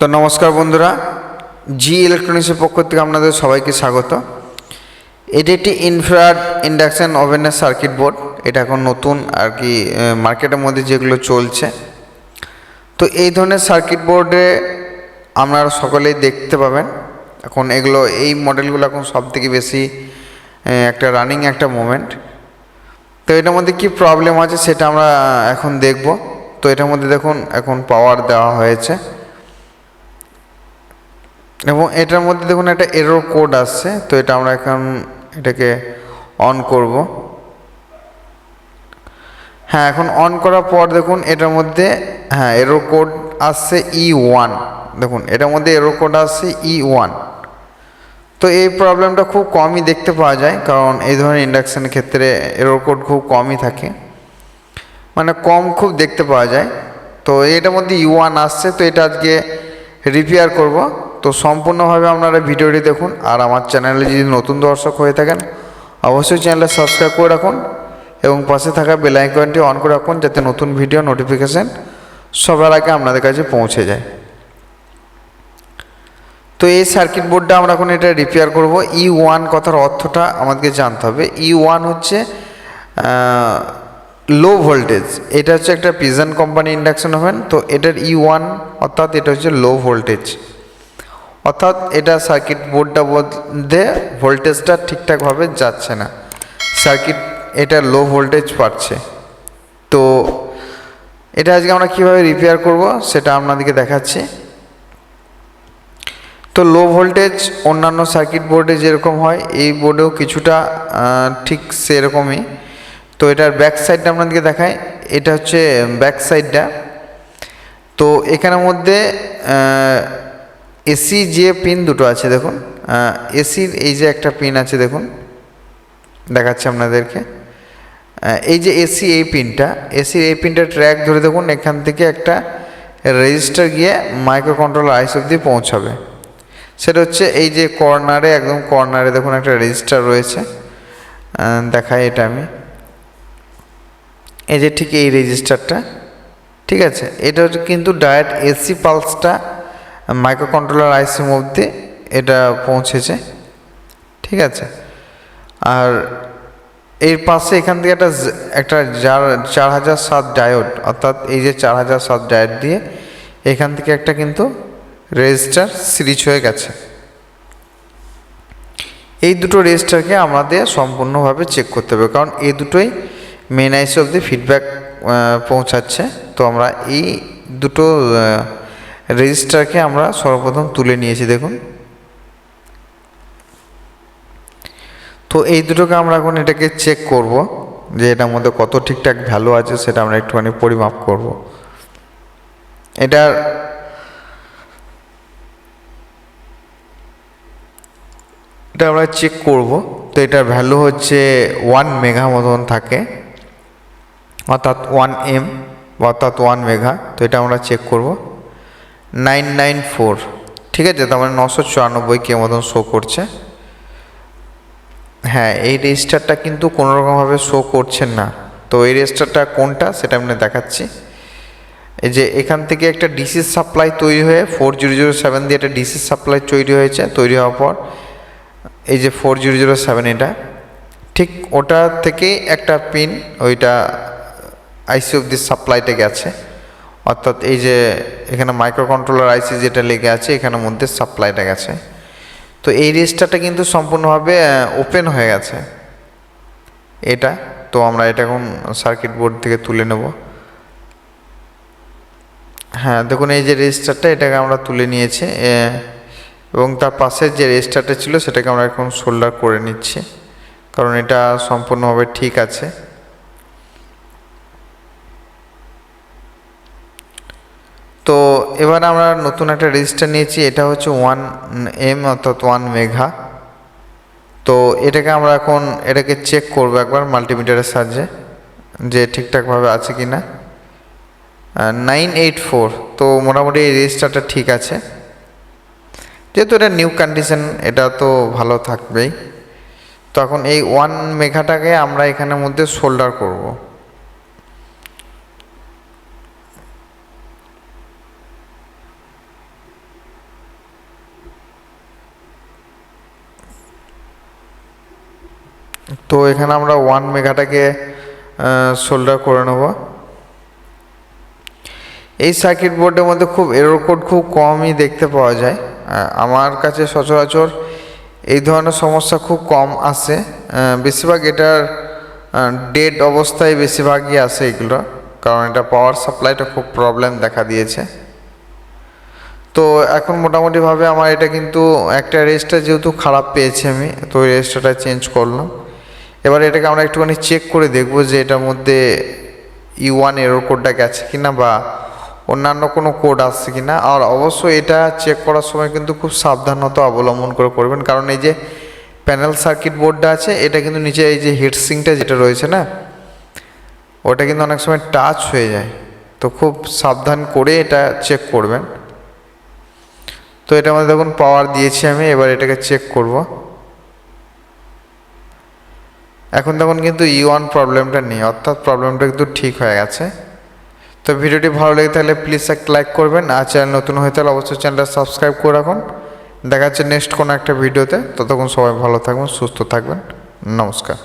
তো নমস্কার বন্ধুরা, জি ইলেকট্রনিক্সের পক্ষ থেকে আপনাদের সবাইকে স্বাগত। এটি একটি ইনফ্রাড ইন্ডাকশান ওভেনের সার্কিট বোর্ড এটা এখন নতুন আর কি মার্কেটের মধ্যে যেগুলো চলছে। তো এই ধরনের সার্কিট বোর্ডে আপনারা সকলেই দেখতে পাবেন। এখন এগুলো, এই মডেলগুলো এখন সব থেকে বেশি একটা রানিং একটা মোমেন্ট তো এটার মধ্যে কি প্রবলেম আছে সেটা আমরা এখন দেখব। তো এটার মধ্যে দেখুন, এখন পাওয়ার দেওয়া হয়েছে। এবং এটার মধ্যে দেখুন একটা এরো কোড আসছে তো এটা আমরা এখন এটাকে অন করব। হ্যাঁ এখন অন করার পর দেখুন এটার মধ্যে হ্যাঁ এরো কোড আসছে ই ওয়ান দেখুন, এটার মধ্যে এরো কোড আসছে ই ওয়ান তো এই প্রবলেমটা খুব কমই দেখতে পাওয়া যায়, কারণ এই ধরনের ইন্ডাকশনের ক্ষেত্রে এরো কোড খুব কমই থাকে। মানে কম খুব দেখতে পাওয়া যায়। তো এটার মধ্যে ইউ ওয়ান আসছে, তো এটা আজকে রিপেয়ার করব। তো সম্পূর্ণভাবে আপনারা ভিডিওটি দেখুন আর আমার চ্যানেলে যদি নতুন দর্শক হয়ে থাকেন, অবশ্যই চ্যানেলটা সাবস্ক্রাইব করে রাখুন এবং পাশে থাকা বেল আইকনটি অন করে রাখুন যাতে নতুন ভিডিও নোটিফিকেশান সবার আগে আপনাদের কাছে পৌঁছে যায়। তো এই সার্কিট বোর্ডটা আমরা এখন এটা রিপেয়ার করব। ই ওয়ান কথার অর্থটা আমাদেরকে জানতে হবে। ই ওয়ান হচ্ছে লো ভোল্টেজ এটা হচ্ছে একটা পিজন কোম্পানি ইন্ডাকশন ওভেন তো এটার ই ওয়ান অর্থাৎ এটা হচ্ছে লো ভোল্টেজ অর্থাৎ এটা সার্কিট বোর্ডটা মধ্যে ভোল্টেজটা ঠিকঠাকভাবে যাচ্ছে না। সার্কিট এটা লো ভোল্টেজ পাচ্ছে। তো এটা আজকে আমরা কীভাবে রিপেয়ার করব সেটা আপনাদেরকে দেখাচ্ছি। তো লো ভোল্টেজ অন্যান্য সার্কিট বোর্ডে যেরকম হয়, এই বোর্ডেও কিছুটা ঠিক সেরকমই। তো এটার ব্যাক সাইডটা আপনাদেরকে দেখায় এটা হচ্ছে ব্যাক সাইডটা তো এখানের মধ্যে এসি যে পিন দুটো আছে দেখুন এসির এই যে একটা পিন আছে দেখুন, দেখাচ্ছে আপনাদেরকে। এই যে এসি এই পিনটা এসির এই পিনটা ট্র্যাক ধরে দেখুন, এখান থেকে একটা রেজিস্টার গিয়ে মাইক্রো কন্ট্রোলার আইস অব্দি পৌঁছাবে। সেটা হচ্ছে এই যে কর্নারে একদম কর্নারে দেখুন একটা রেজিস্টার রয়েছে। দেখাই এটা আমি। এই যে ঠিক এই রেজিস্টারটা ঠিক আছে? এটা হচ্ছে কিন্তু ডায়েট এসি পালসটা মাইক্রো কন্ট্রোলার আইসির মধ্যে এটা পৌঁছেছে। ঠিক আছে? আর এর পাশে এখান থেকে একটা একটা যার চার হাজার সাত ডায়োড, অর্থাৎ এই যে চার হাজার সাত ডায়োড দিয়ে এখান থেকে একটা কিন্তু রেজিস্টার সিরিজ হয়ে গেছে। এই দুটো রেজিস্টারকে আমাদের সম্পূর্ণভাবে চেক করতে হবে, কারণ এই দুটোই মেন আইস অব্দি ফিডব্যাক পৌঁছাচ্ছে। তো আমরা এই দুটো রেজিস্টারকে আমরা সর্বপ্রথম তুলে নিয়েছি, দেখুন। তো এই দুটোকে আমরা এখন এটাকে চেক করব, যে এটার মধ্যে কত ঠিকঠাক ভ্যালু আছে, সেটা আমরা একটুখানি পরিমাপ করব। এটার এটা আমরা চেক করব, তো এটার ভ্যালু হচ্ছে ওয়ান মেগা মতন থাকে, অর্থাৎ ওয়ান এম অর্থাৎ ওয়ান মেগা তো এটা আমরা চেক করব। Nine nine four. ঠিক আছে, তার মানে নশো চুরানব্বই কে মতন শো করছে। হ্যাঁ এই রেজিস্টারটা কিন্তু কোনো রকমভাবে শো করছে না। তো এই রেজিস্টারটা কোনটা সেটা আমি দেখাচ্ছি। এই যে এখান থেকে একটা ডিসি সাপ্লাই তৈরি হয়ে ফোর জিরো জিরো সেভেন দিয়ে একটা ডিসি সাপ্লাই তৈরি হয়েছে। তৈরি হওয়ার পর এই যে ফোর জিরো জিরো সেভেন এটা, ঠিক ওটা থেকেই একটা পিন ওইটা আইসি অব্দি সাপ্লাইতে গেছে। অর্থাৎ এই যে এখানে মাইক্রো কন্ট্রোলার আইসি যেটা লেগে আছে, এখানের মধ্যে সাপ্লাইটা গেছে। তো এই রেজিস্টারটা কিন্তু সম্পূর্ণভাবে ওপেন হয়ে গেছে। এটা, তো আমরা এটা এখন সার্কিট বোর্ড থেকে তুলে নেব। হ্যাঁ দেখুন এই যে রেজিস্টারটা, এটাকে আমরা তুলে নিয়েছি এবং তার পাশের যে রেজিস্টারটা ছিল, সেটাকে আমরা এখন সোল্ডার করে নিচ্ছি। কারণ এটা সম্পূর্ণভাবে ঠিক আছে। তো এবার আমরা নতুন একটা রেজিস্টার নিয়েছি, এটা হচ্ছে ওয়ান এম অর্থাৎ ওয়ান মেঘা তো এটাকে আমরা এখন, এটাকে চেক করব একবার মাল্টিমিটারের সাহায্যে, যে ঠিকঠাকভাবে আছে কি না নাইন এইট ফোর তো মোটামুটি এই রেজিস্টারটা ঠিক আছে। যেহেতু এটা নিউ কন্ডিশন এটা তো ভালো থাকবেই। তো এখন এই ওয়ান মেঘাটাকে আমরা এখানের মধ্যে সোল্ডার করব। তো এখানে আমরা ওয়ান মেগাটাকে সোল্ডার করে নেব। এই সার্কিট বোর্ডের মধ্যে খুব এরর কোড খুব কমই দেখতে পাওয়া যায়। আমার কাছে সচরাচর এই ধরনের সমস্যা খুব কম আসে বেশিরভাগ এটার ডেড অবস্থায় বেশিরভাগই আসে এগুলো, কারণ এটা পাওয়ার সাপ্লাইটা খুব প্রবলেম দেখা দিয়েছে। তো এখন মোটামুটিভাবে আমার এটা কিন্তু একটা রেজিস্টার যেহেতু খারাপ পেয়েছি আমি, তো ওই রেজিস্টারটা চেঞ্জ করলাম। এবার এটাকে আমরা একটুখানি চেক করে দেখব যে এটার মধ্যে ই ওয়ান এরো কোডটা গেছে কিনা বা অন্যান্য কোনো কোড আসছে কি না আর অবশ্যই এটা চেক করার সময় কিন্তু খুব সাবধানতা অবলম্বন করে করবেন। কারণ এই যে প্যানেল সার্কিট বোর্ডটা আছে, এটা কিন্তু নিচে এই যে হিটসিংটা যেটা রয়েছে না, ওটা কিন্তু অনেক সময় টাচ হয়ে যায়। তো খুব সাবধান করে এটা চেক করবেন। তো এটা মধ্যে দেখুন পাওয়ার দিয়েছি আমি, এবার এটাকে চেক করব। এখন তখন কিন্তু ই ওয়ান প্রবলেমটা নেই, অর্থাৎ প্রবলেমটা কিন্তু ঠিক হয়ে গেছে। তো ভিডিওটি ভালো লেগে থাকলে প্লিজ একটা লাইক করবেন, আর চ্যানেল নতুন হয়ে থাকলে অবশ্যই চ্যানেলটা সাবস্ক্রাইব করে রাখুন। দেখা যাচ্ছে নেক্সট কোনো একটা ভিডিওতে ততক্ষণ সবাই ভালো থাকবেন, সুস্থ থাকবেন, নমস্কার।